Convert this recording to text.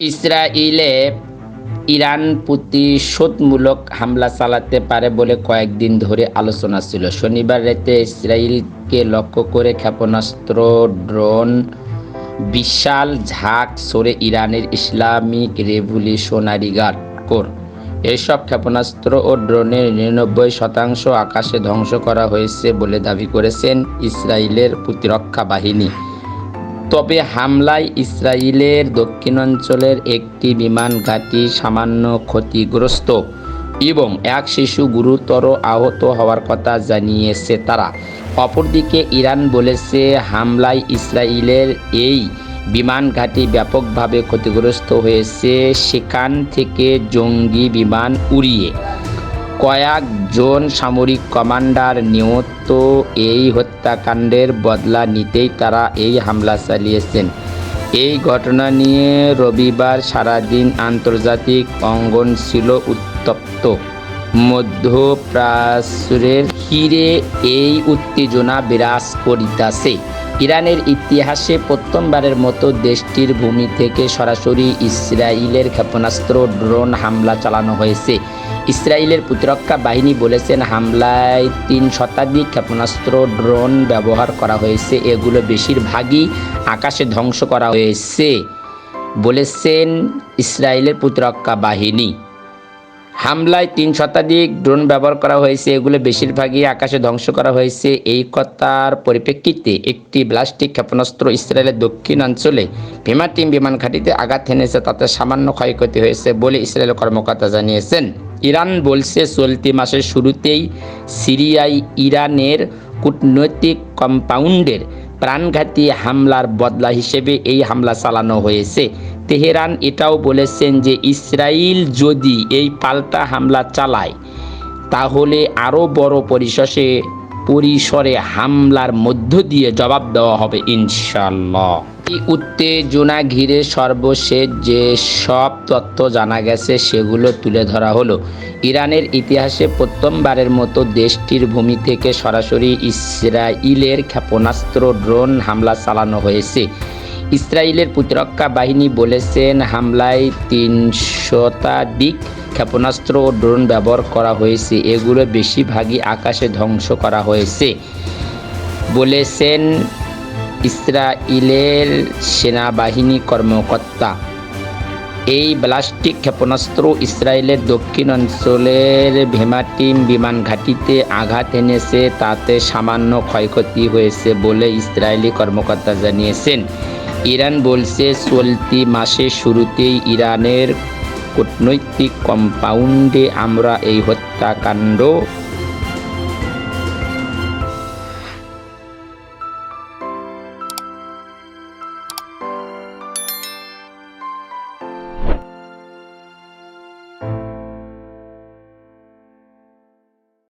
ইসরায়েলে ইরান প্রতিশোধমূলক হামলা চালাতে পারে বলে কয়েকদিন ধরে আলোচনা ছিল। শনিবার রাতে ইসরায়েলকে লক্ষ্য করে ক্ষেপণাস্ত্র, ড্রোন, বিশাল ঝাঁক সরে ইরানের ইসলামিক রেভলিউশনারি গার্ড কোর। এসব ক্ষেপণাস্ত্র ও ড্রোনের নিরানব্বই শতাংশ আকাশে ধ্বংস করা হয়েছে বলে দাবি করেছেন ইসরায়েলের প্রতিরক্ষা বাহিনী। তবে হামলায় ইসরায়েলের দক্ষিণাঞ্চলের একটি বিমান ঘাঁটি সামান্য ক্ষতিগ্রস্ত এবং এক শিশু গুরুতর আহত হওয়ার কথা জানিয়েছে তারা। অপরদিকে ইরান বলেছে, হামলায় ইসরায়েলের এই বিমান ঘাঁটি ব্যাপকভাবে ক্ষতিগ্রস্ত হয়েছে, সেখান থেকে জঙ্গি বিমান উড়িয়ে। কয়েকজন সামরিক কমান্ডার নিহত এই হত্যাকাণ্ডের বদলা নিতেই তারা এই হামলা চালিয়েছেন। এই ঘটনা নিয়ে রবিবার সারাদিন আন্তর্জাতিক অঙ্গন ছিল উত্তপ্ত। মধ্যপ্রাচ্যের হিরে এই উত্তেজনা বিরাজ করিতাছে। ইরানের ইতিহাসে প্রথমবারের মতো দেশটির ভূমি থেকে সরাসরি ইসরায়েলের ক্ষেপণাস্ত্র ড্রোন হামলা চালানো হয়েছে। ইসরায়েলের প্রতিরক্ষা বাহিনী বলেছেন, হামলায় তিন শতাধিক ক্ষেপণাস্ত্র, ড্রোন ব্যবহার করা হয়েছে। এগুলো বেশিরভাগই আকাশে ধ্বংস করা হয়েছে বলেছেন ইসরায়েলের প্রতিরক্ষা বাহিনী। হামলায় তিন শতাধিক ড্রোন ব্যবহার করা হয়েছে, এগুলো বেশিরভাগই আকাশে ধ্বংস করা হয়েছে। এই কথার পরিপ্রেক্ষিতে একটি ব্লাস্টিক ক্ষেপণাস্ত্র ইসরায়েলের দক্ষিণাঞ্চলে ভীমাটিম বিমান ঘাঁটিতে আঘাত হেনেছে তাতে সামান্য ক্ষয়ক্ষতি হয়েছে বলে ইসরায়েলের কর্মকর্তা জানিয়েছেন। ইরান বলছে, চলতি মাসের শুরুতেই সিরিয়ায় ইরানের কূটনৈতিক কম্পাউন্ডের প্রাণঘাতী হামলার বদলা হিসেবে এই হামলা চালানো হয়েছে। তেহরান এটাও বলেছেন যে ইসরায়েল যদি এই পাল্টা হামলা চালায়, তাহলে আরও বড় পরিসরে পরিসরে হামলার মধ্য দিয়ে জবাব দেওয়া হবে ইনশাল্লাহ উত্তেজনা ঘিরে সর্বশেষ যে সব তথ্য জানা গেছে, সেগুলো তুলে ধরা হলো। ইরানের ইতিহাসে প্রথমবারের মতো দেশটির ভূমি থেকে সরাসরি ইসরায়েলের ক্ষেপণাস্ত্র, ড্রোন হামলা চালানো হয়েছে। ইসরায়েলের প্রতিরক্ষা বাহিনী বলেছেন, হামলায় তিন শতাধিক ক্ষেপণাস্ত্র ও ড্রোন ব্যবহার করা হয়েছে। এগুলো বেশিরভাগই আকাশে ধ্বংস করা হয়েছে বলেছেন ইসরায়েলের সেনাবাহিনী কর্মকর্তা। এই ব্লাস্টিক ক্ষেপণাস্ত্র ইসরায়েলের দক্ষিণ অঞ্চলের ভেমাটিম বিমান ঘাঁটিতে আঘাত এনেছে, তাতে সামান্য ক্ষয়ক্ষতি হয়েছে বলে ইসরায়েলি কর্মকর্তা জানিয়েছেন। ইরান বলছে চলতি মাসের শুরুতেই ইরানের কূটনৈতিক কম্পাউন্ডে আমরা এই হত্যাকাণ্ড